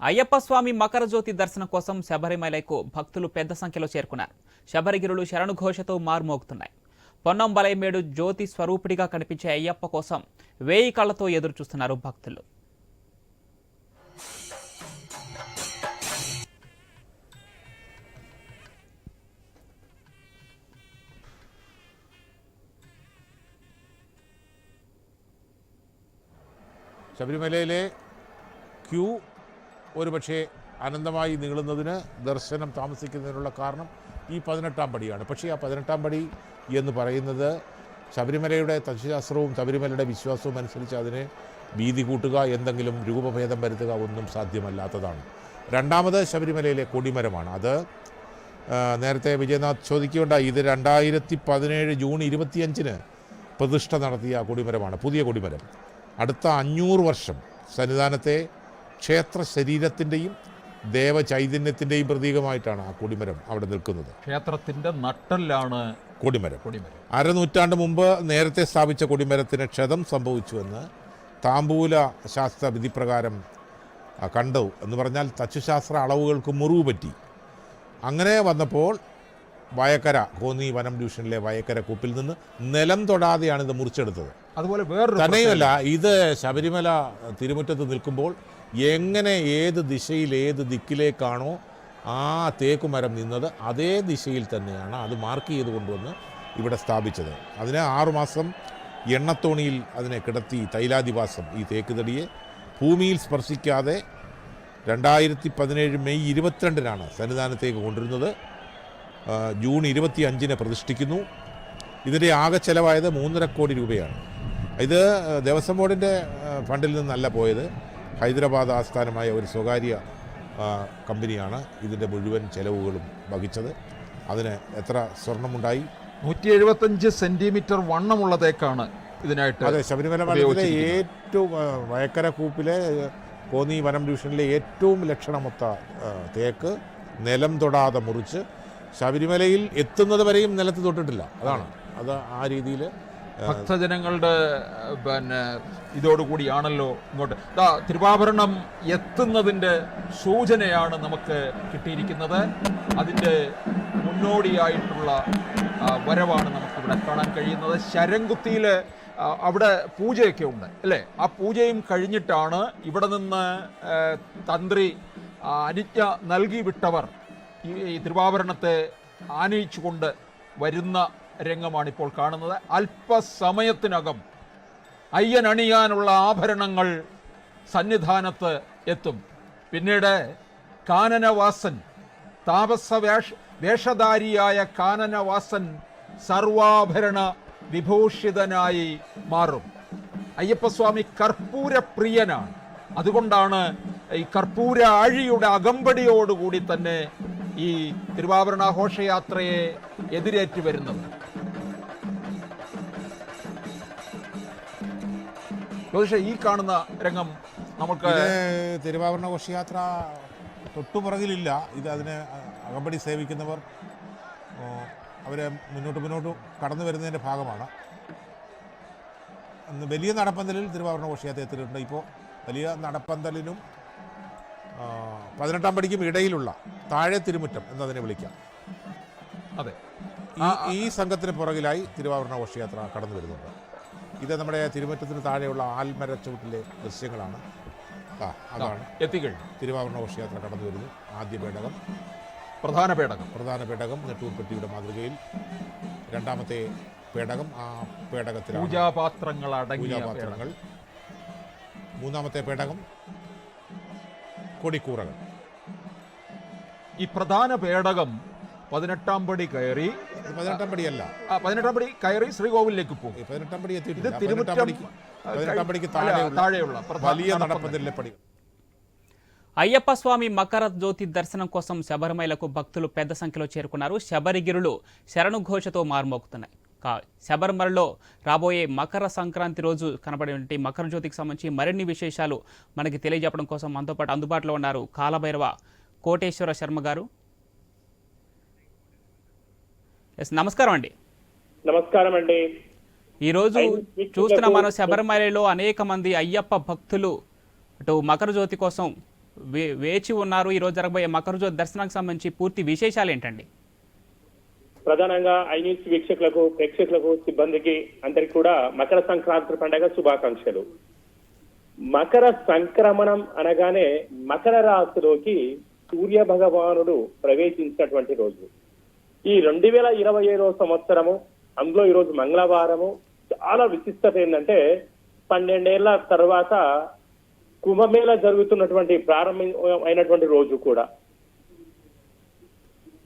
అయ్యప్ప స్వామి మకర జ్యోతి దర్శనం కోసం శబరిమలకు భక్తులు పెద్ద సంఖ్యలో చేరుకున్నారు శబరిగిరులు శరణు ఘోషతో మారుమోగుతున్నాయి పొన్నం బలయమేడు జ్యోతి స్వరూపుడిగా కనిపించే అయ్యప్ప కోసం వేయి కళ్ళతో ఎదురు చూస్తున్నారు భక్తులు ശബരിമലയിലെ ക്യൂ ഒരുപക്ഷെ അനന്തമായി നീളുന്നതിന് ദർശനം താമസിക്കുന്നതിനുള്ള കാരണം ഈ പതിനെട്ടാം പടിയാണ്. പക്ഷേ ആ പതിനെട്ടാം പടി എന്ന് പറയുന്നത് ശബരിമലയുടെ തത്വശാസ്ത്രവും ശബരിമലയുടെ വിശ്വാസവും അനുസരിച്ച് അതിനെ ഭീതി കൂട്ടുക എന്തെങ്കിലും രൂപഭേദം വരുത്തുക ഒന്നും സാധ്യമല്ലാത്തതാണ്. രണ്ടാമത് ശബരിമലയിലെ കൊടിമരമാണ്. അത് നേരത്തെ വിജയനാഥ് ചോദിക്കുകയുണ്ടായി. ഇത് രണ്ടായിരത്തി പതിനേഴ് ജൂൺ ഇരുപത്തിയഞ്ചിന് പ്രതിഷ്ഠ നടത്തിയ കൊടിമരമാണ് പുതിയ കൊടിമരം. അടുത്ത അഞ്ഞൂറ് വർഷം സന്നിധാനത്തെ ക്ഷേത്ര ശരീരത്തിന്റെയും ദേവചൈതന്യത്തിന്റെയും പ്രതീകമായിട്ടാണ് ആ കൊടിമരം അവിടെ നിൽക്കുന്നത്. ക്ഷേത്രത്തിന്റെ നട്ടല്ലാണ് കൊടിമരം. കൊടിമരം. അരനൂറ്റാണ്ട് മുമ്പ് നേരത്തെ സ്ഥാപിച്ച കൊടിമരത്തിന് ക്ഷതം സംഭവിച്ചുവെന്ന് താമ്പൂല ശാസ്ത്ര വിധിപ്രകാരം കണ്ടു. എന്ന് പറഞ്ഞാൽ തച്ചുശാസ്ത്ര അളവുകൾക്ക് മുറിവ് പറ്റി. അങ്ങനെ വന്നപ്പോൾ വയക്കര കോന്നി വനം ഡിവിഷനിലെ വയക്കര കൂപ്പിൽ നിന്ന് നിലം തൊടാതെയാണ് ഇത് മുറിച്ചെടുത്തത്. അതുപോലെ വേറെ തന്നെയുമല്ല ഇത് ശബരിമല തിരുമുറ്റത്ത് നിൽക്കുമ്പോൾ എങ്ങനെ ഏത് ദിശയിൽ ഏത് ദിക്കിലേക്കാണോ ആ തേക്കുമരം നിന്നത് അതേ ദിശയിൽ തന്നെയാണ് അത് മാർക്ക് ചെയ്ത് കൊണ്ടുവന്ന് ഇവിടെ സ്ഥാപിച്ചത്. അതിന് ആറുമാസം എണ്ണത്തോണിയിൽ അതിനെ കിടത്തി തൈലാധിവാസം ഈ തേക്ക് തടിയെ ഭൂമിയിൽ സ്പർശിക്കാതെ രണ്ടായിരത്തി പതിനേഴ് മെയ് ഇരുപത്തിരണ്ടിനാണ് സന്നിധാനത്തേക്ക് കൊണ്ടുവരുന്നത്. ജൂൺ ഇരുപത്തി അഞ്ചിന് പ്രതിഷ്ഠിക്കുന്നു. ഇതിന്റെ ആകെ ചെലവായത് മൂന്നര കോടി രൂപയാണ്. ഇത് ദേവസ്വം ബോർഡിന്റെ ഫണ്ടിൽ നിന്നല്ല പോയത്. ഹൈദരാബാദ് ആസ്ഥാനമായ ഒരു സ്വകാര്യ കമ്പനിയാണ് ഇതിന്റെ മുഴുവൻ ചെലവുകളും വഹിച്ചത്. അതിന് എത്ര സ്വർണമുണ്ടായി? നൂറ്റി എഴുപത്തഞ്ച് സെന്റിമീറ്റർ വണ്ണമുള്ള തേക്കാണ് ഇതിനായിട്ട് അതെ ശബരിമല മലയിലെ ഏറ്റവും വയക്കര കൂപ്പിലെ കോന്നി വനം ഡിവിഷനിലെ ഏറ്റവും ലക്ഷണമൊത്ത തേക്ക് നിലം തൊടാതെ മുറിച്ച് ശബരിമലയിൽ എത്തുന്നത് വരെയും നിലത്ത് തൊട്ടിട്ടില്ല. അതാണ്. അത് ആ രീതിയിൽ ഭക്തജനങ്ങളുടെ പിന്നെ ഇതോടുകൂടിയാണല്ലോ ഇങ്ങോട്ട്. തിരുവാഭരണം എത്തുന്നതിന്റെ സൂചനയാണ് നമുക്ക് കിട്ടിയിരിക്കുന്നത്. അതിന്റെ മുന്നോടിയായിട്ടുള്ള വരവാണ് നമുക്കിവിടെ കാണാൻ കഴിയുന്നത്. ശരംകുത്തിയിൽ അവിടെ പൂജയൊക്കെ ഉണ്ട് അല്ലേ? ആ പൂജയും കഴിഞ്ഞിട്ടാണ് ഇവിടെ നിന്ന് തന്ത്രി അനുജ്ഞ നൽകി വിട്ടവർ ഈ തിരുവാഭരണത്തെ ആനയിച്ചുകൊണ്ട് വരുന്ന രംഗമാണ് ഇപ്പോൾ കാണുന്നത്. അല്പസമയത്തിനകം അയ്യൻ അണിയാനുള്ള ആഭരണങ്ങൾ സന്നിധാനത്ത് എത്തും. പിന്നീട് കാനനവാസൻ താപസ വേഷ വേഷധാരിയായ കാനനവാസൻ സർവാഭരണ വിഭൂഷിതനായി മാറും. അയ്യപ്പസ്വാമി കർപ്പൂരപ്രിയനാണ്. അതുകൊണ്ടാണ് ഈ കർപ്പൂര ആഴിയുടെ അകമ്പടിയോടുകൂടി തന്നെ ഈ തിരുവാഭരണ ഘോഷയാത്രയെ എതിരേറ്റ് വരുന്നത്. ജ്യോതിഷ ഈ കാണുന്ന രംഗം നമുക്ക് തിരുവാഭരണ ഘോഷയാത്ര തൊട്ടുപുറകിലില്ല. ഇത് അതിനെ അകമ്പടി സേവിക്കുന്നവർ അവരെ മുന്നോട്ട് മുന്നോട്ട് കടന്നു വരുന്നതിന്റെ ഭാഗമാണ്. അന്ന് വലിയ നടപ്പന്തലിൽ തിരുവാഭരണ ഘോഷയാത്ര എത്തിയിട്ടുണ്ട്. ഇപ്പോൾ വലിയ നടപ്പന്തലിനും പതിനെട്ടാം പടിക്കും ഇടയിലുള്ള താഴെ തിരുമുറ്റം എന്നതിനെ വിളിക്കാം. അതെ. ഈ ഈ സംഘത്തിന് പുറകിലായി തിരുവാഭരണ ഘോഷയാത്ര കടന്നു വരുന്നുണ്ട്. ഇത് നമ്മുടെ തിരുമുറ്റത്തിന് താഴെയുള്ള ആൽമരച്ചൂട്ടിലെ ദൃശ്യങ്ങളാണ്. ആ അതാണ് എത്തിക്കഴിഞ്ഞു. തിരുവാഭരണ ഘോഷയാത്ര കടന്നു വരുന്നു. ആദ്യ പേടകം. പ്രധാന പേടകം. പ്രധാന പേടകം നെട്ടൂർപ്പെട്ടിയുടെ മാതൃകയിൽ. രണ്ടാമത്തെ പേടകം ആ പേടകത്തിൽ പൂജാപാത്രങ്ങൾ പൂജാപാത്രങ്ങൾ. മൂന്നാമത്തെ പേടകം കൊടിക്കൂറകൾ. ഈ പ്രധാന പേടകം പതിനെട്ടാം പടി കയറി പതിനെട്ടാം പടിയല്ല ആ, പതിനെട്ടാം പടി കയറി ശ്രീകോവിലേക്ക് പോകും ഈ പതിനെട്ടാം പടി ഇത് എത്തിയിട്ടില്ല പതിനെട്ടാം തിരുമുറ്റം പടിക്ക് പതിനെട്ടാം പടിക്ക് അല്ല, താഴെയുള്ള താഴെയുള്ള പ്രധാന വലിയ നടപ്പന്തൽ. നടപ്പന്തലിലെ പടി అయ్యప్ప స్వామి మకర జ్యోతి దర్శనం కోసం శబరిమలకు భక్తులు పెద్ద సంఖ్యలో చేరుకున్నారు శబరిగిరులు శరణు ఘోషతో మారుమోగుతున్నాయి కా శబరిమలలో రాబోయే మకర సంక్రాంతి రోజు కనబడే మకర జ్యోతికి సంబంధించి మరిన్ని విశేషాలు మనకి తెలియజెప్పడం కోసం మనతో పాటు అందుబాటులో ఉన్నారు కాలభైరవ కోటేశ్వర శర్మ గారు ఎస్ నమస్కారం అండి. నమస్కారం అండి. ఈరోజు చూస్తున్న మనం శబరిమలలో అనేక మంది అయ్యప్ప భక్తులు అటు మకర జ్యోతి కోసం వేచి ఉన్నారు. ఈరోజు జరగబోయే మకర జ్యోతి దర్శనానికి సంబంధించి పూర్తి విశేషాలు ఏంటండి? ప్రధానంగా ఐ న్యూస్ వీక్షకులకు ప్రేక్షకులకు సిబ్బందికి అందరికి కూడా మకర సంక్రాంతి పండుగ శుభాకాంక్షలు. మకర సంక్రమణం అనగానే మకర రాశిలోకి సూర్య భగవానుడు ప్రవేశించినటువంటి రోజు. ఈ రెండు వేల ఇరవై ఐదవ సంవత్సరము అందులో ఈరోజు మంగళవారము చాలా విశిష్టత ఏంటంటే పన్నెండేళ్ళ తర్వాత కుంభమేళ జరుగుతున్నటువంటి ప్రారంభం అయినటువంటి రోజు కూడా.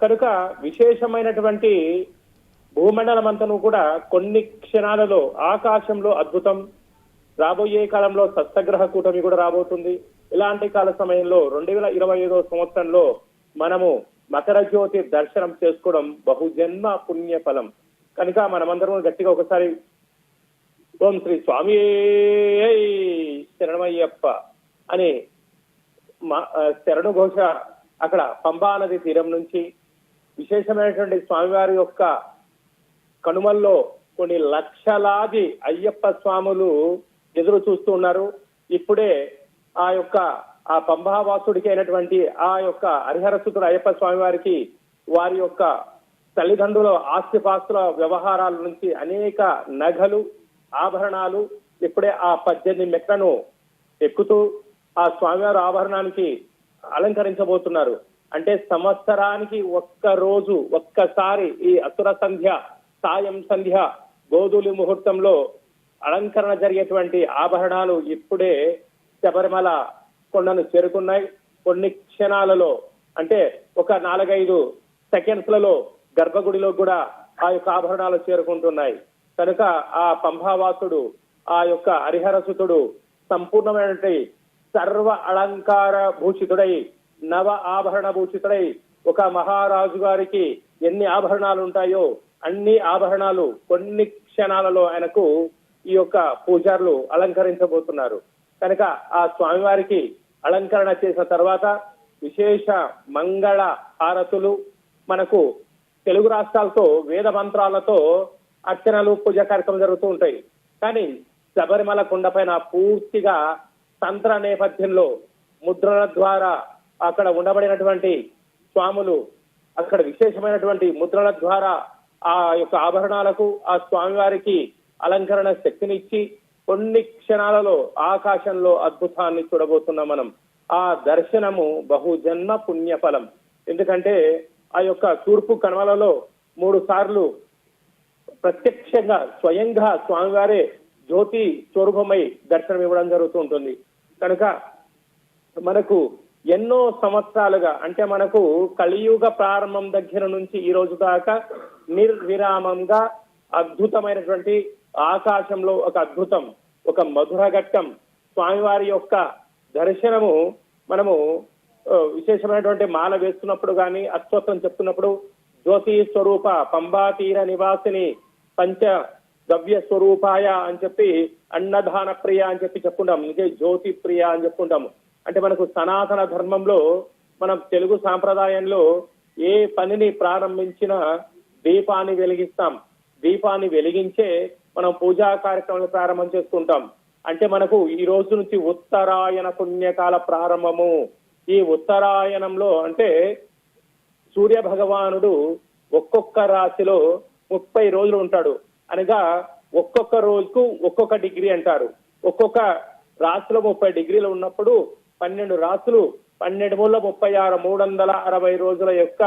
కనుక విశేషమైనటువంటి భూమండలం అంతను కూడా కొన్ని క్షణాలలో ఆకాశంలో అద్భుతం రాబోయే కాలంలో సప్తగ్రహ కూటమి కూడా రాబోతుంది. ఇలాంటి కాల సమయంలో రెండు వేల ఇరవై ఐదో సంవత్సరంలో మనము మకర జ్యోతి దర్శనం చేసుకోవడం బహుజన్మ పుణ్య ఫలం. కనుక మనమందరం గట్టిగా ఒకసారి ఓం శ్రీ స్వామి శరణమయ్యప్ప అని మా- శరణు ఘోష అక్కడ పంబా నది తీరం నుంచి విశేషమైనటువంటి స్వామివారి యొక్క కనుమల్లో కొన్ని లక్షలాది అయ్యప్ప స్వాములు ఎదురు చూస్తూ ఉన్నారు. ఇప్పుడే ఆ యొక్క ఆ పంభావాసుడికి అయినటువంటి ఆ యొక్క హరిహరసుతుడు అయ్యప్ప స్వామి వారికి వారి యొక్క తల్లిదండ్రుల ఆస్తిపాస్తుల వ్యవహారాల నుంచి అనేక నగలు ఆభరణాలు ఇప్పుడే ఆ పద్దెనిమిది మెట్లను ఎక్కుతూ ఆ స్వామివారి ఆభరణానికి అలంకరించబోతున్నారు. అంటే సంవత్సరానికి ఒక్క రోజు ఒక్కసారి ఈ అసుర సంధ్య సాయం సంధ్య గోధులి ముహూర్తంలో అలంకరణ జరిగేటువంటి ఆభరణాలు ఇప్పుడే శబరిమల కొండను చేరుకున్నాయి. కొన్ని క్షణాలలో అంటే ఒక నాలుగైదు సెకండ్స్లలో గర్భగుడిలో కూడా ఆ యొక్క ఆభరణాలు చేరుకుంటున్నాయి. కనుక ఆ పంభావాసుడు ఆ యొక్క హరిహరసుతుడు సంపూర్ణమైనటువంటి సర్వ అలంకార భూషితుడై నవ ఆభరణ భూషితుడై ఒక మహారాజు గారికి ఎన్ని ఆభరణాలు ఉంటాయో అన్ని ఆభరణాలు కొన్ని క్షణాలలో ఆయనకు ఈ యొక్క పూజారులు అలంకరించబోతున్నారు. కనుక ఆ స్వామివారికి అలంకరణ చేసిన తర్వాత విశేష మంగళ హారతులు మనకు తెలుగు రాష్ట్రాలతో వేద మంత్రాలతో అర్చనలు పూజ కార్యక్రమం జరుగుతూ ఉంటాయి. కానీ శబరిమల కొండపైన పూర్తిగా తంత్ర నేపథ్యంలో ముద్రల ద్వారా అక్కడ ఉండబడినటువంటి స్వాములు అక్కడ విశేషమైనటువంటి ముద్రల ద్వారా ఆ యొక్క ఆభరణాలకు ఆ స్వామివారికి అలంకరణ శక్తినిచ్చి కొన్ని క్షణాలలో ఆకాశంలో అద్భుతాన్ని చూడబోతున్నాం మనం. ఆ దర్శనము బహుజన్మ పుణ్యఫలం. ఎందుకంటే ఆ యొక్క తూర్పు కణవలలో మూడు సార్లు ప్రత్యక్షంగా స్వయంగా స్వామివారే జ్యోతి స్వరూపమై దర్శనం ఇవ్వడం జరుగుతూ ఉంటుంది. కనుక మనకు ఎన్నో సంవత్సరాలుగా అంటే మనకు కలియుగ ప్రారంభం దగ్గర నుంచి ఈ రోజు దాకా నిర్విరామంగా అద్భుతమైనటువంటి ఆకాశంలో ఒక అద్భుతం ఒక మధుర ఘట్టం. స్వామివారి యొక్క దర్శనము మనము విశేషమైనటువంటి మాల వేస్తున్నప్పుడు కానీ అశ్వత్థం చెప్తున్నప్పుడు జ్యోతి స్వరూప పంబా తీర నివాసిని పంచ గవ్య స్వరూపాయ అని చెప్పి అన్నదాన ప్రియ అని చెప్పి చెప్పుకుంటాం. ఇంకే జ్యోతి ప్రియ అని చెప్పుకుంటాము. అంటే మనకు సనాతన ధర్మంలో మనం తెలుగు సాంప్రదాయంలో ఏ పనిని ప్రారంభించినా దీపాన్ని వెలిగిస్తాం. దీపాన్ని వెలిగించే మనం పూజా కార్యక్రమాలు ప్రారంభం చేసుకుంటాం. అంటే మనకు ఈ రోజు నుంచి ఉత్తరాయణ పుణ్యకాల ప్రారంభము. ఈ ఉత్తరాయణంలో అంటే సూర్య భగవానుడు ఒక్కొక్క రాశిలో ముప్పై రోజులు ఉంటాడు. అనగా ఒక్కొక్క రోజుకు ఒక్కొక్క డిగ్రీ అంటారు. ఒక్కొక్క రాశిలో ముప్పై డిగ్రీలు ఉన్నప్పుడు పన్నెండు రాశులు పన్నెండు మూల ముప్పై ఆరు మూడు వందల అరవై రోజుల యొక్క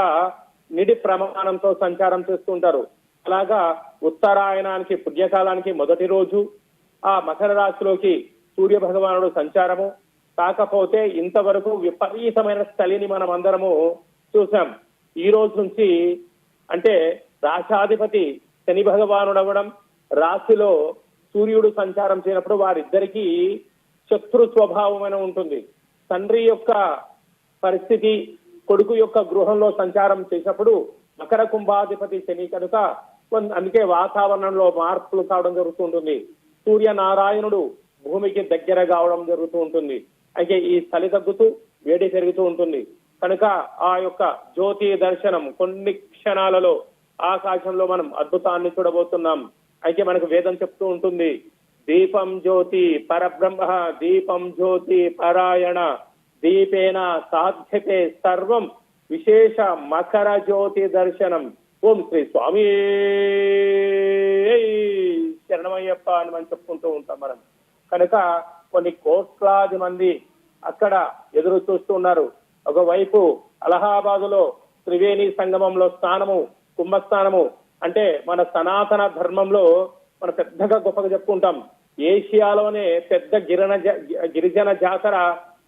నిడి ప్రమాణంతో సంచారం చేస్తుంటారు అలాగా ఉత్తరాయణానికి పుణ్యకాలానికి మొదటి రోజు ఆ మకర రాశిలోకి సూర్య భగవానుడు సంచారము. కాకపోతే ఇంతవరకు విపరీతమైన చలిని మనం అందరము చూసాం. ఈ రోజు నుంచి అంటే రాశాధిపతి శని భగవానుడు అవ్వడం రాశిలో సూర్యుడు సంచారం చేయనప్పుడు వారిద్దరికీ శత్రు స్వభావమైన ఉంటుంది. తండ్రి యొక్క పరిస్థితి కొడుకు యొక్క గృహంలో సంచారం చేసినప్పుడు మకర కుంభాధిపతి శని కనుక అందుకే వాతావరణంలో మార్పులు కావడం జరుగుతుంటుంది. సూర్య నారాయణుడు భూమికి దగ్గర కావడం జరుగుతూ ఉంటుంది. అయితే ఈ చలి తగ్గుతూ వేడి పెరుగుతూ ఉంటుంది. కనుక ఆ యొక్క జ్యోతి దర్శనం కొన్ని క్షణాలలో ఆకాశంలో మనం అద్భుతాన్ని చూడబోతున్నాం. అయితే మనకు వేదం చెప్తూ ఉంటుంది దీపం జ్యోతి పరబ్రహ్మ దీపం జ్యోతి పరాయణ దీపేన సాధ్యతే సర్వం విశేష మకర జ్యోతి దర్శనం. ఓం శ్రీ స్వామి శరణమయ్యప్ప అని మనం చెప్పుకుంటూ ఉంటాం మనం. కనుక కొన్ని కోట్లాది మంది అక్కడ ఎదురు చూస్తున్నారు ఒకవైపు అలహాబాదులో త్రివేణి సంగమంలో స్నానము కుంభస్నానము అంటే మన సనాతన ధర్మంలో మన పెద్దగా గొప్పగా చెప్పుకుంటాం. ఏషియాలోనే పెద్ద గిరణ గిరిజన జాతర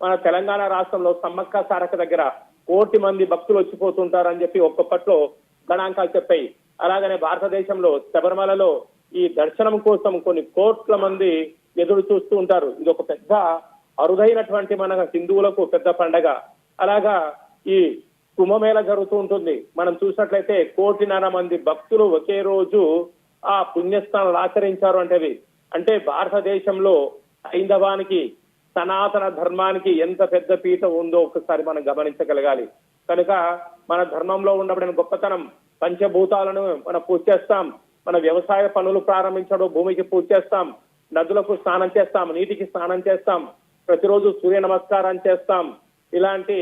మన తెలంగాణ రాష్ట్రంలో సమ్మక్క సారక దగ్గర కోటి మంది భక్తులు వచ్చిపోతుంటారని చెప్పి ఒక్కొక్కట్లో గణాంకాలు చెప్పాయి. అలాగనే భారతదేశంలో శబరిమలలో ఈ దర్శనం కోసం కొన్ని కోట్ల మంది ఎదురు చూస్తూ ఉంటారు. ఇది ఒక పెద్ద అరుదైనటువంటి మన హిందువులకు పెద్ద పండగ. అలాగా ఈ కుంభమేళ జరుగుతూ ఉంటుంది. మనం చూసినట్లయితే కోటిన్నర మంది భక్తులు ఒకే రోజు ఆ పుణ్యస్థానాలు ఆచరించారు అంటేవి. అంటే భారతదేశంలో హైందవానికి సనాతన ధర్మానికి ఎంత పెద్ద పీట ఉందో ఒకసారి మనం గమనించగలగాలి. కనుక మన ధర్మంలో ఉండబడిన గొప్పతనం. పంచభూతాలను మనం పూజ చేస్తాం. మన వ్యవసాయ పనులు ప్రారంభించడం భూమికి పూజ చేస్తాం. నదులకు స్నానం చేస్తాం నీటికి స్నానం చేస్తాం. ప్రతిరోజు సూర్య నమస్కారం చేస్తాం. ఇలాంటి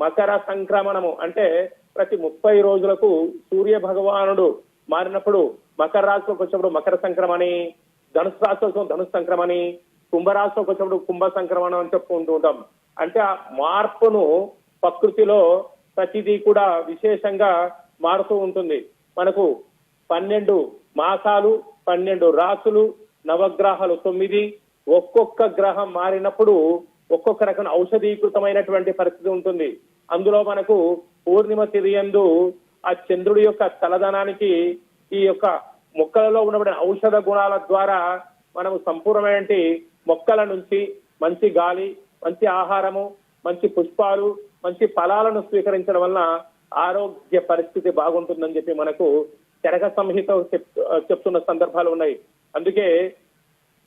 మకర సంక్రమణము అంటే ప్రతి ముప్పై రోజులకు సూర్య భగవానుడు మారినప్పుడు మకర రాశిలోకి వచ్చినప్పుడు మకర సంక్రమణి ధనుసు రాశిలోకి వచ్చినప్పుడు ధనుసు సంక్రమణి కుంభరాశిలోకి వచ్చినప్పుడు కుంభ సంక్రమణం అని చెప్పుకుంటూ ఉంటాం అంటే ఆ మార్పును ప్రకృతిలో ప్రతిదీ కూడా విశేషంగా మారుతూ ఉంటుంది. మనకు పన్నెండు మాసాలు పన్నెండు రాసులు నవగ్రహాలు తొమ్మిది ఒక్కొక్క గ్రహం మారినప్పుడు ఒక్కొక్క రకం ఔషధీకృతమైనటువంటి పరిస్థితి ఉంటుంది. అందులో మనకు పూర్ణిమ తిరియందు ఆ చంద్రుడి యొక్క తలదనానికి ఈ యొక్క మొక్కలలో ఉన్నటువంటి ఔషధ గుణాల ద్వారా మనము సంపూర్ణమైన మొక్కల నుంచి మంచి గాలి మంచి ఆహారము మంచి పుష్పాలు మంచి ఫలాలను స్వీకరించడం వలన ఆరోగ్య పరిస్థితి బాగుంటుందని చెప్పి మనకు తెరగ సంహిత చెప్- చెప్తున్న సందర్భాలు ఉన్నాయి. అందుకే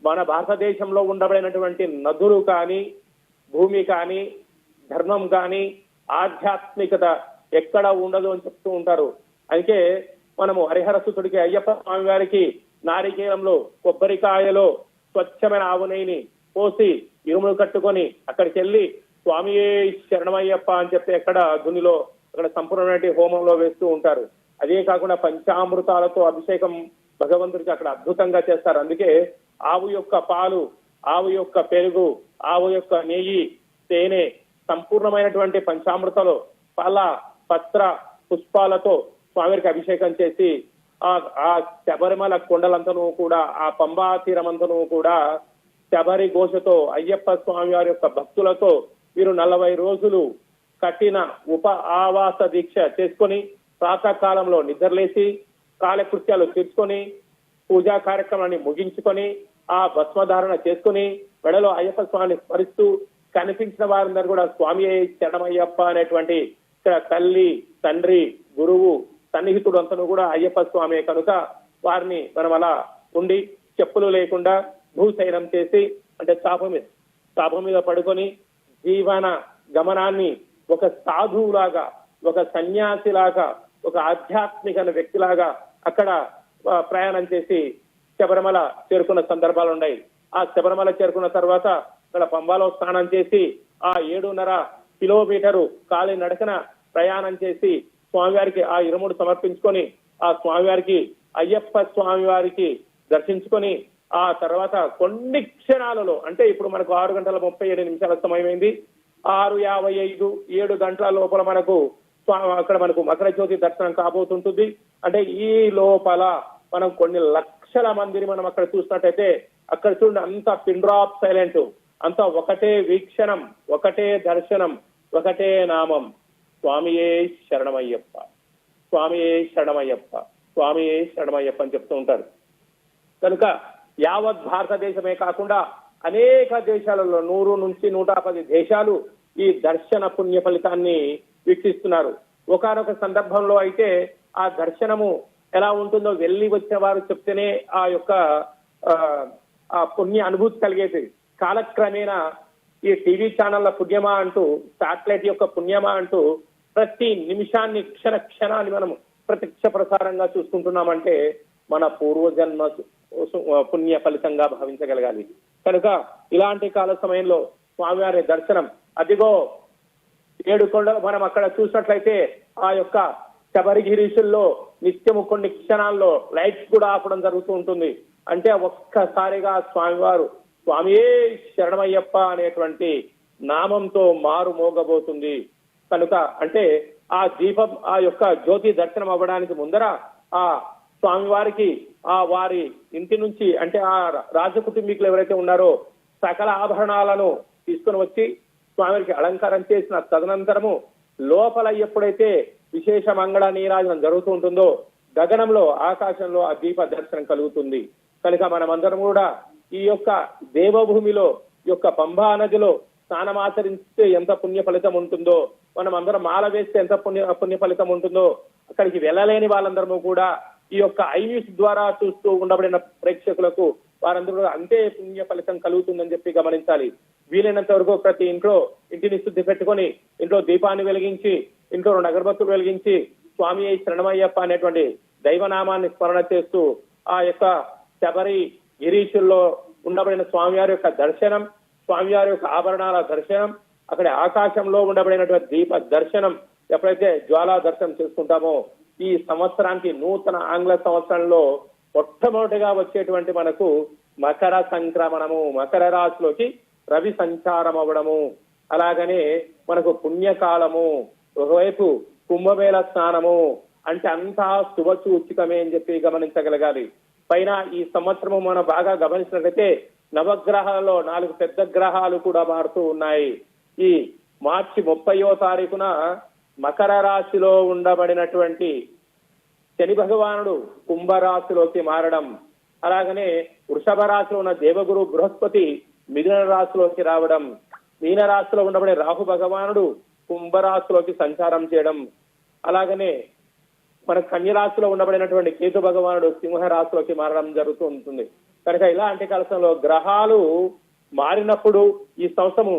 మన భారతదేశంలో ఉండబడినటువంటి నదులు కానీ భూమి కానీ ధర్మం కానీ ఆధ్యాత్మికత ఎక్కడ ఉండదు అని చెప్తూ ఉంటారు. అందుకే మనము హరిహర సుతుడికి అయ్యప్ప స్వామి వారికి నారికేలంలో కొబ్బరికాయలో స్వచ్ఛమైన ఆవు నెయ్యిని పోసి ఇరుములు కట్టుకొని అక్కడికి వెళ్ళి స్వామియే శరణమయ్యప్ప అని చెప్పి ఎక్కడ దునిలో అక్కడ సంపూర్ణమైన హోమంలో వేస్తూ ఉంటారు. అదే కాకుండా పంచామృతాలతో అభిషేకం భగవంతుడికి అక్కడ అద్భుతంగా చేస్తారు. అందుకే ఆవు యొక్క పాలు ఆవు యొక్క పెరుగు ఆవు యొక్క నెయ్యి తేనె సంపూర్ణమైనటువంటి పంచామృతలు పల పత్ర పుష్పాలతో స్వామికి అభిషేకం చేసి ఆ ఆ శబరిమల కొండలంతను కూడా ఆ పంబా తీరమంతను కూడా శబరి ఘోషతో అయ్యప్ప స్వామి వారి యొక్క భక్తులతో వీరు నలభై రోజులు కఠిన ఉప ఆవాస దీక్ష చేసుకొని ప్రాతకాలంలో నిద్రలేసి కాలకృత్యాలు తీర్చుకొని పూజా కార్యక్రమాన్ని ముగించుకొని ఆ భస్మధారణ చేసుకుని మెడలో అయ్యప్ప స్వామిని స్మరిస్తూ కనిపించిన వారందరూ కూడా స్వామి చరణమయ్యప్ప అనేటువంటి ఇక్కడ తల్లి తండ్రి గురువు సన్నిహితుడు అంతను కూడా అయ్యప్ప స్వామి కనుక వారిని మనం అలా ఉండి చెప్పులు లేకుండా భూశయనం చేసి అంటే చాప మీద చాప మీద పడుకొని జీవన గమనాన్ని ఒక సాధువులాగా ఒక సన్యాసిలాగా ఒక ఆధ్యాత్మిక వ్యక్తిలాగా అక్కడ ప్రయాణం చేసి శబరిమల చేరుకున్న సందర్భాలు ఉన్నాయి. ఆ శబరిమల చేరుకున్న తర్వాత అక్కడ పంబాలో స్నానం చేసి ఆ ఏడున్నర కిలోమీటరు కాలి నడకన ప్రయాణం చేసి స్వామివారికి ఆ ఇరుముడు సమర్పించుకొని ఆ స్వామివారికి అయ్యప్ప స్వామివారికి దర్శించుకొని ఆ తర్వాత కొన్ని క్షణాలలో అంటే ఇప్పుడు మనకు ఆరు గంటల ముప్పై ఏడు నిమిషాల సమయమైంది. ఆరు యాభై ఐదు ఏడు గంటల లోపల మనకు అక్కడ మనకు మకర జ్యోతి దర్శనం కాబోతుంటుంది. అంటే ఈ లోపల మనం కొన్ని లక్షల మందిని మనం అక్కడ చూసినట్టయితే అక్కడ చూడండి అంత పిండ్రాప్ సైలెంట్ అంతా ఒకటే వీక్షణం ఒకటే దర్శనం ఒకటే నామం. స్వామియే శరణమయ్యప్ప. స్వామియే శరణమయ్యప్ప. స్వామియే శరణమయ్యప్ప అని చెప్తూ ఉంటారు. కనుక యావత్ భారతదేశమే కాకుండా అనేక దేశాలలో నూరు నుంచి నూట పది దేశాలు ఈ దర్శన పుణ్య ఫలితాన్ని వీక్షిస్తున్నారు. ఒకనొక సందర్భంలో అయితే ఆ దర్శనము ఎలా ఉంటుందో వెళ్ళి వచ్చిన వారు చెప్తేనే ఆ యొక్క ఆ, ఆ పుణ్య అనుభూతి కలిగేది. కాలక్రమేణా ఈ టీవీ ఛానళ్ళ పుణ్యమా అంటూ శాటిలైట్ యొక్క పుణ్యమా అంటూ ప్రతి నిమిషాన్ని క్షణ క్షణాన్ని మనం ప్రత్యక్ష ప్రసారంగా చూసుకుంటున్నామంటే మన పూర్వజన్మ పుణ్య ఫలితంగా భావించగలగాలి. కనుక ఇలాంటి కాల సమయంలో స్వామివారి దర్శనం అదిగో ఏడు కొండ మనం అక్కడ చూసినట్లయితే ఆ యొక్క శబరిగిరీషుల్లో నిత్యము కొన్ని క్షణాల్లో లైట్స్ కూడా ఆపడం జరుగుతూ ఉంటుంది. అంటే ఒక్కసారిగా స్వామివారు స్వామియే శరణమయ్యప్ప అనేటువంటి నామంతో మారు మోగబోతుంది. కనుక అంటే ఆ దీపం ఆ యొక్క జ్యోతి దర్శనం అవ్వడానికి ముందర ఆ స్వామివారికి ఆ వారి ఇంటి నుంచి అంటే ఆ రాజ కుటుంబీకులు ఎవరైతే ఉన్నారో సకల ఆభరణాలను తీసుకుని వచ్చి స్వామికి అలంకారం చేసిన తదనంతరము లోపల ఎప్పుడైతే విశేష మంగళ నీరాజనం జరుగుతూ ఉంటుందో గగనంలో ఆకాశంలో ఆ దీప దర్శనం కలుగుతుంది. కనుక మనమందరం కూడా ఈ యొక్క దేవభూమిలో ఈ యొక్క పంబా నదిలో స్నానమాచరిస్తే ఎంత పుణ్య ఫలితం ఉంటుందో మనం అందరం మాల వేస్తే ఎంత పుణ్య పుణ్య ఫలితం ఉంటుందో అక్కడికి వెళ్ళలేని వాళ్ళందరము కూడా ఈ యొక్క ఐన్యూస్ ద్వారా చూస్తూ ఉండబడిన ప్రేక్షకులకు వారందరూ కూడా అంతే పుణ్య ఫలితం కలుగుతుందని చెప్పి గమనించాలి. వీలైనంత వరకు ప్రతి ఇంట్లో ఇంటిని శుద్ధి పెట్టుకొని ఇంట్లో దీపాన్ని వెలిగించి ఇంట్లో రెండు అగరబత్తులు వెలిగించి స్వామి అయి శరణమయ్యప్ప అనేటువంటి దైవనామాన్ని స్మరణ చేస్తూ ఆ యొక్క శబరి గిరీశుల్లో ఉండబడిన స్వామివారి యొక్క దర్శనం స్వామివారి యొక్క ఆభరణాల దర్శనం అక్కడ ఆకాశంలో ఉండబడినటువంటి దీప దర్శనం ఎప్పుడైతే జ్వాలా దర్శనం చేసుకుంటామో ఈ సంవత్సరానికి నూతన ఆంగ్ల సంవత్సరంలో మొట్టమొదటిగా వచ్చేటువంటి మనకు మకర సంక్రమణము మకర రాశిలోకి రవి సంచారం అవ్వడము అలాగనే మనకు పుణ్యకాలము ఒకవైపు కుంభమేళ స్నానము అంటే అంతా శుభ సూచికమే అని చెప్పి గమనించగలగాలి. పైన ఈ సంవత్సరం మనం బాగా గమనించినట్లయితే నవగ్రహాలలో నాలుగు పెద్ద గ్రహాలు కూడా మారుతూ ఉన్నాయి. ఈ మార్చి ముప్పయో తారీఖున మకర రాశిలో ఉండబడినటువంటి శని భగవానుడు కుంభరాశిలోకి మారడం అలాగనే వృషభ రాశిలో ఉన్న దేవగురు బృహస్పతి మిథున రాశిలోకి రావడం మీన రాశిలో ఉండబడే రాహు భగవానుడు కుంభరాశిలోకి సంచారం చేయడం అలాగనే మన కన్యరాశిలో ఉండబడినటువంటి కేతు భగవానుడు సింహ రాశిలోకి మారడం జరుగుతూ ఉంటుంది. కనుక ఇలాంటి కాలశంలో గ్రహాలు మారినప్పుడు ఈ సంవత్సరము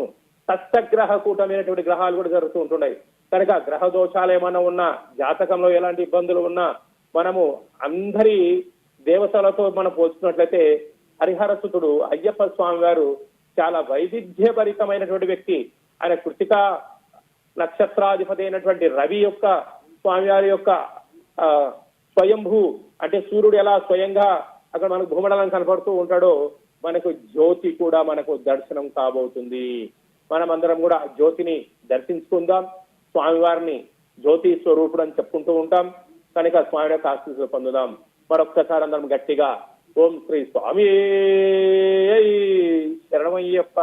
సప్తగ్రహ కూటమైనటువంటి గ్రహాలు కూడా జరుగుతూ ఉంటున్నాయి. కనుక గ్రహ దోషాలు ఏమైనా ఉన్నా జాతకంలో ఎలాంటి ఇబ్బందులు ఉన్నా మనము అందరి దేవతలతో మనం పోల్చుకున్నట్లయితే హరిహరసుతుడు అయ్యప్ప స్వామి గారు చాలా వైవిధ్యభరితమైనటువంటి వ్యక్తి. ఆయన కృతిక నక్షత్రాధిపతి అయినటువంటి రవి యొక్క స్వామివారి యొక్క స్వయంభూ అంటే సూర్యుడు ఎలా స్వయంగా అక్కడ మనకు భూమండలం కనపడుతూ ఉంటాడో మనకు జ్యోతి కూడా మనకు దర్శనం కాబోతుంది. మనం అందరం కూడా జ్యోతిని దర్శించుకుందాం. స్వామివారిని జ్యోతి స్వరూపుడు అని చెప్పుకుంటూ ఉంటాం. కనుక స్వామి యొక్క ఆశీస్సులు పొందుదాం. మరొక్కసారి అందరం గట్టిగా ఓం శ్రీ స్వామి శరణమయ్యప్ప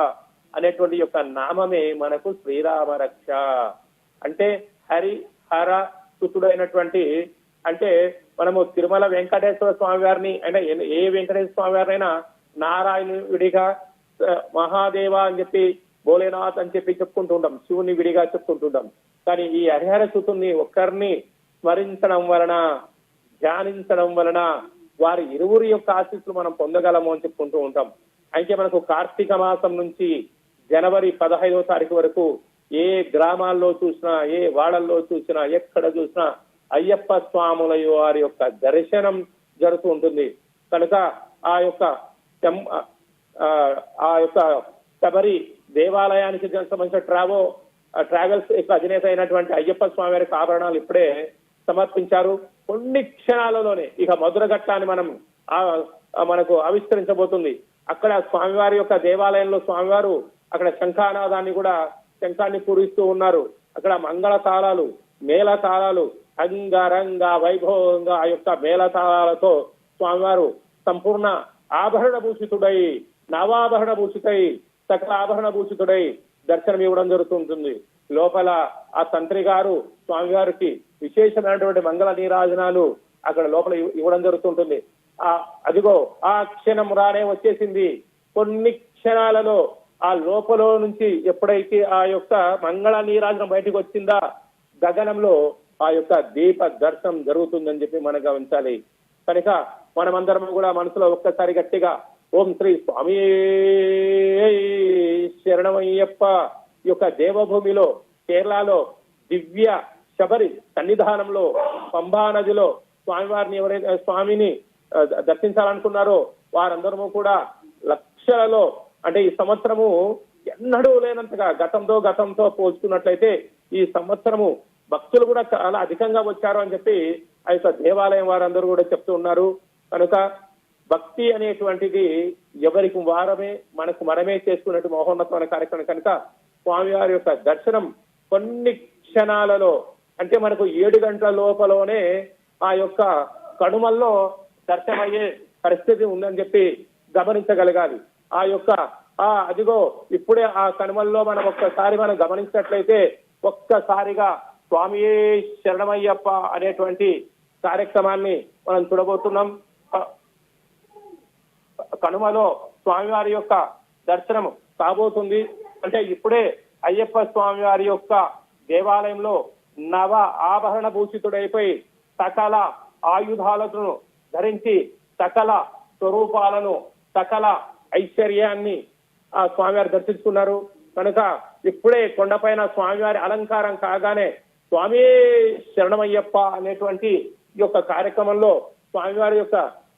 అనేటువంటి యొక్క నామమే మనకు శ్రీరామ రక్ష అంటే హరి హర సుతుడైనటువంటి అంటే మనము తిరుమల వెంకటేశ్వర స్వామి వారిని అంటే ఏ- ఏ వెంకటేశ్వర స్వామి వారినైనా నారాయణుడిగా మహాదేవ అని చెప్పి భోలేనాథ్ అని చెప్పి చెప్పుకుంటూ ఉంటాం శివుని విడిగా చెప్పుకుంటుంటాం కానీ ఈ హరిహర సుతుని ఒక్కరిని స్మరించడం వలన ధ్యానించడం వలన వారి ఇరువురి యొక్క ఆశీస్సులు మనం పొందగలము అని చెప్పుకుంటూ ఉంటాం. అయితే మనకు కార్తీక మాసం నుంచి జనవరి పదహైదవ తారీఖు వరకు ఏ గ్రామాల్లో చూసినా ఏ వాడల్లో చూసినా ఎక్కడ చూసినా అయ్యప్ప స్వాముల వారి యొక్క దర్శనం జరుగుతూ ఉంటుంది. కనుక ఆ యొక్క ఆ, యొక్క శబరి దేవాలయానికి సంబంధించిన ట్రావో ట్రావెల్స్ యొక్క అధినేత అయినటువంటి అయ్యప్ప స్వామి వారికి ఆభరణాలు ఇప్పుడే సమర్పించారు. కొన్ని క్షణాలలోనే ఇక మధుర ఘట్టాన్ని మనం మనకు ఆవిష్కరించబోతుంది. అక్కడ స్వామివారి యొక్క దేవాలయంలో స్వామివారు అక్కడ శంఖానాదాన్ని కూడా శంఖాన్ని పూరిస్తూ ఉన్నారు. అక్కడ మంగళ తాళాలు మేళ తాళాలు అంగరంగ వైభవంగా ఆ యొక్క మేళతాళాలతో స్వామివారు సంపూర్ణ ఆభరణ భూషితుడై నవాభరణ భూషితై సకల ఆభరణ భూషితుడై దర్శనం ఇవ్వడం జరుగుతుంటుంది. లోపల ఆ తంత్రి గారు స్వామివారికి విశేషమైనటువంటి మంగళ నీరాజనాలు అక్కడ లోపల ఇవ్వడం జరుగుతుంటుంది. ఆ అదిగో ఆ క్షణం రానే వచ్చేసింది. కొన్ని క్షణాలలో ఆ లోపల నుంచి ఎప్పుడైతే ఆ యొక్క మంగళ నీరాజనం బయటకు వచ్చిందా గగనంలో ఆ యొక్క దీప దర్శనం జరుగుతుందని చెప్పి మనం గమనించాలి. కనుక మనమందరం కూడా మనసులో ఒక్కసారి గట్టిగా ఓం శ్రీ స్వామి శరణమయ్యప్ప ఈ యొక్క దేవభూమిలో కేరళలో దివ్య శబరి సన్నిధానంలో పంబా నదిలో స్వామివారిని ఎవరైతే స్వామిని దర్శించాలనుకున్నారో వారందరము కూడా లక్షలలో అంటే ఈ సంవత్సరము ఎన్నడూ లేనంతగా గతంతో గతంతో పోల్చుకున్నట్లయితే ఈ సంవత్సరము భక్తులు కూడా చాలా అధికంగా వచ్చారు అని చెప్పి ఆ యొక్క దేవాలయం వారందరూ కూడా చెప్తూ ఉన్నారు. కనుక భక్తి అనేటువంటిది ఎవరికి వారమే మనకు మనమే చేసుకున్నట్టు మహోన్నతమైన కార్యక్రమం. కనుక స్వామివారి యొక్క దర్శనం కొన్ని క్షణాలలో అంటే మనకు ఏడు గంటల లోపలనే ఆ యొక్క కనుమల్లో దర్శనమయ్యే పరిస్థితి ఉందని చెప్పి గమనించగలగాలి. ఆ యొక్క ఆ అదిగో ఇప్పుడే ఆ కనుమల్లో మనం ఒక్కసారి మనం గమనించినట్లయితే ఒక్కసారిగా స్వామి శరణమయ్యప్ప అనేటువంటి కార్యక్రమాన్ని మనం చూడబోతున్నాం. కనుమలో స్వామివారి యొక్క దర్శనం కాబోతుంది. అంటే ఇప్పుడే అయ్యప్ప స్వామివారి యొక్క దేవాలయంలో నవ ఆభరణ భూషితుడైపోయి సకల ఆయుధాలను ధరించి సకల స్వరూపాలను సకల ఐశ్వర్యాన్ని ఆ స్వామివారు దర్శించుకున్నారు. కనుక ఇప్పుడే కొండపైన స్వామివారి అలంకారం కాగానే స్వామి శరణమయ్యప్ప అనేటువంటి ఈ యొక్క కార్యక్రమంలో స్వామివారి యొక్క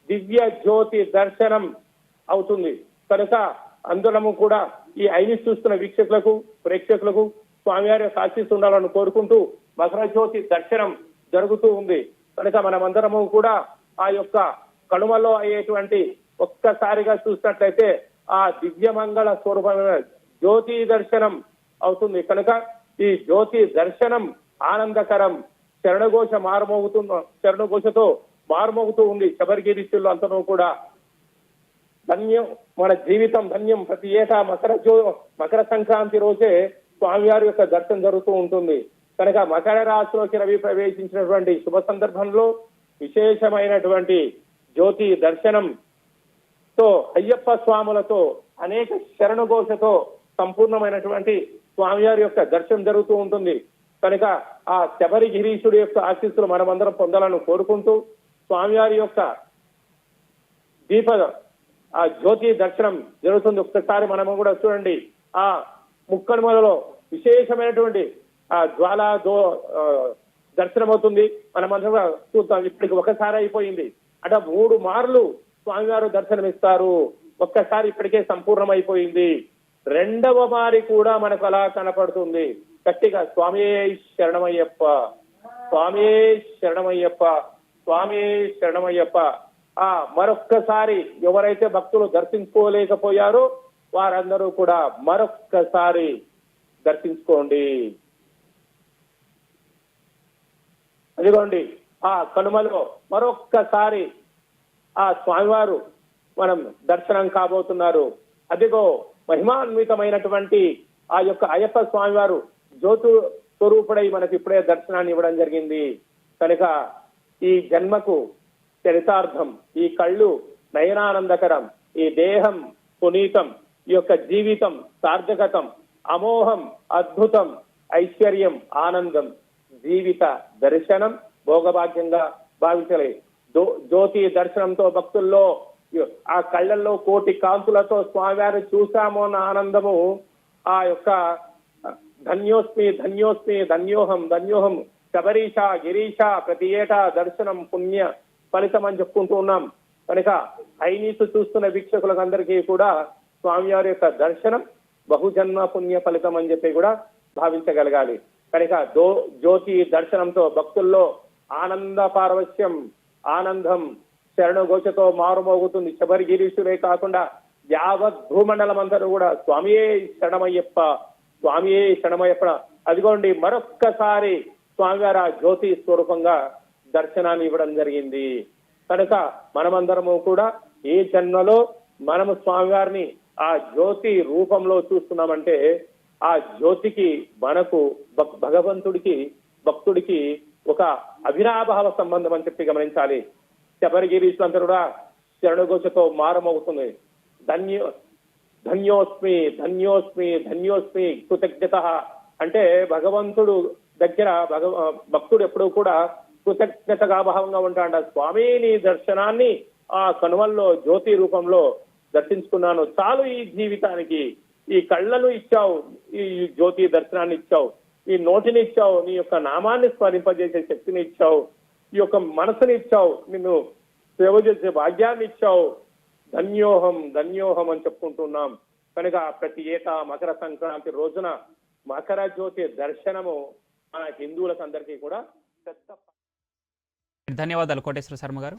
దివ్య జ్యోతి దర్శనం అవుతుంది. కనుక అందరము కూడా ఈ ఐని చూస్తున్న వీక్షకులకు ప్రేక్షకులకు స్వామివారి యొక్క ఆశీస్సు ఉండాలని కోరుకుంటూ మకర జ్యోతి దర్శనం జరుగుతూ ఉంది. కనుక మనమందరము కూడా ఆ యొక్క కనుమలో అయ్యేటువంటి ఒక్కసారిగా చూసినట్లయితే ఆ దివ్యమంగళ స్వరూపమైన జ్యోతి దర్శనం అవుతుంది. కనుక ఈ జ్యోతి దర్శనం ఆనందకరం శరణఘోష మారుమోగుతున్న శరణఘోషతో మారుమోగుతూ ఉంది శబరిగిరిస్తుల్లో అంతనూ కూడా. ధన్యం మన జీవితం ధన్యం ప్రతి ఏటా మకర మకర సంక్రాంతి రోజే స్వామివారి యొక్క దర్శనం జరుగుతూ ఉంటుంది. కనుక మకర రాశిలోకి రవి ప్రవేశించినటువంటి శుభ సందర్భంలో విశేషమైనటువంటి జ్యోతి దర్శనం తో అయ్యప్ప స్వాములతో అనేక శరణఘోషతో సంపూర్ణమైనటువంటి స్వామివారి యొక్క దర్శనం జరుగుతూ ఉంటుంది. కనుక ఆ శబరి గిరీశుడి యొక్క ఆశీస్సులు మనమందరం పొందాలని కోరుకుంటూ స్వామివారి యొక్క దీప ఆ జ్యోతి దర్శనం జరుగుతుంది. ఒక్కసారి మనము కూడా చూడండి. ఆ ముక్కనుమలలో విశేషమైనటువంటి ఆ జ్వాల దో దర్శనం అవుతుంది మనమందరం కూడా చూద్దాం. ఇప్పటికి ఒకసారి అయిపోయింది. అంటే మూడు మార్లు స్వామివారు దర్శనమిస్తారు. ఒక్కసారి ఇప్పటికే సంపూర్ణమైపోయింది. రెండవ మారి కూడా మనకు అలా కనపడుతుంది. గట్టిగా స్వామి శరణమయ్యప్ప స్వామి శరణమయ్యప్ప స్వామి శరణమయ్యప్ప. ఆ మరొక్కసారి ఎవరైతే భక్తులు దర్శించుకోలేకపోయారో వారందరూ కూడా మరొక్కసారి దర్శించుకోండి. అదిగోండి ఆ కనుమలో మరొక్కసారి ఆ స్వామివారు మనం దర్శనం కాబోతున్నారు. అదిగో మహిమాన్వితమైనటువంటి ఆ యొక్క అయ్యప్ప స్వామివారు జ్యోతు స్వరూపుడై మనకి ఇప్పుడే దర్శనాన్ని ఇవ్వడం జరిగింది. కనుక ఈ జన్మకు చరితార్థం ఈ కళ్ళు నయనానందకరం ఈ దేహం పునీతం ఈ యొక్క జీవితం సార్థకతం అమోహం అద్భుతం ఐశ్వర్యం ఆనందం జీవిత దర్శనం భోగభాగ్యంగా భావించలే. జ్యోతి దర్శనంతో భక్తుల్లో ఆ కళ్ళల్లో కోటి కాంతులతో స్వామివారిని చూశాము అన్న ఆనందము ఆ యొక్క ధన్యోస్మి ధన్యోస్మి ధన్యోహం ధన్యోహం. శబరీష గిరీష ప్రతి ఏటా దర్శనం పుణ్య ఫలితం అని చెప్పుకుంటూ ఉన్నాం. కనుక ఐనీసు చూస్తున్న వీక్షకులకు అందరికీ కూడా స్వామివారి యొక్క దర్శనం బహుజన్మ పుణ్య ఫలితం అని చెప్పి కూడా భావించగలగాలి. కనుక దో జ్యోతి దర్శనంతో భక్తుల్లో ఆనంద పారవశ్యం ఆనందం శరణఘోషతో మారుమోగుతుంది. శబరి శబరిగిరీశులే కాకుండా యావత్ భూమండలం అందరూ కూడా స్వామియే శరణమయ్యప్ప స్వామియే శరణమయ్యప్ప అదిగోండి మరొక్కసారి స్వామివారు ఆ జ్యోతి స్వరూపంగా దర్శనాన్ని ఇవ్వడం జరిగింది. కనుక మనమందరము కూడా ఈ జన్మలో మనము స్వామివారిని ఆ జ్యోతి రూపంలో చూస్తున్నామంటే ఆ జ్యోతికి మనకు భక్- భగవంతుడికి భక్తుడికి ఒక అభినాభావ సంబంధం అని చెప్పి గమనించాలి. శబరిగిరీశ్వరంతా కూడా మారమవుతుంది. ధన్య ధన్యోస్మి ధన్యోస్మి ధన్యోస్మి కృతజ్ఞత. అంటే భగవంతుడు దగ్గర భగవ భక్తుడు ఎప్పుడూ కూడా కృతజ్ఞతగా భావంగా ఉంటాడు స్వామి నీ దర్శనాన్ని ఆ కనుమల్లో జ్యోతి రూపంలో దర్శించుకున్నాను. చాలు ఈ జీవితానికి. ఈ కళ్ళను ఇచ్చావు ఈ జ్యోతి దర్శనాన్ని ఇచ్చావు ఈ నోటిని ఇచ్చావు నీ యొక్క నామాన్ని స్మరింపజేసే శక్తిని ఇచ్చావు ఈ యొక్క మనసుని ఇచ్చావు నిన్ను సేవ చేసే భాగ్యాన్ని ఇచ్చావు ధన్యోహం ధన్యోహం అని చెప్పుకుంటున్నాం. కనుక ప్రతి ఏటా మకర సంక్రాంతి రోజున మకర జ్యోతి దర్శనము మన హిందువులకు అందరికీ కూడా పెద్ద ధన్యవాదాలు కోటేశ్వర శర్మ గారు.